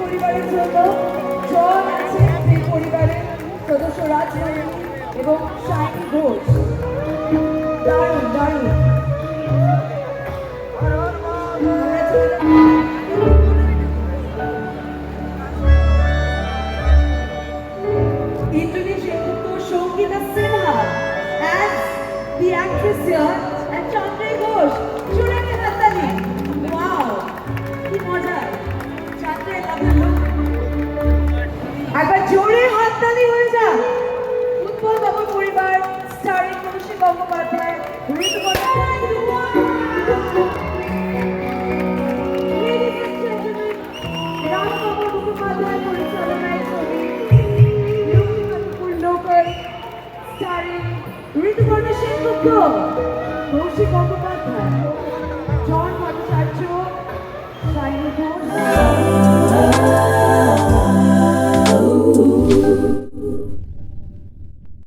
পরিবারের জন্য জন আছে সেই পরিবারের সদস্য রাজমণি এবং শাইনি ঘোষ দারুণ দারুণ the actress here starring Rituparna Sengupta Kaushik Gangopadhyay John Bhattacharya sign Ghosh.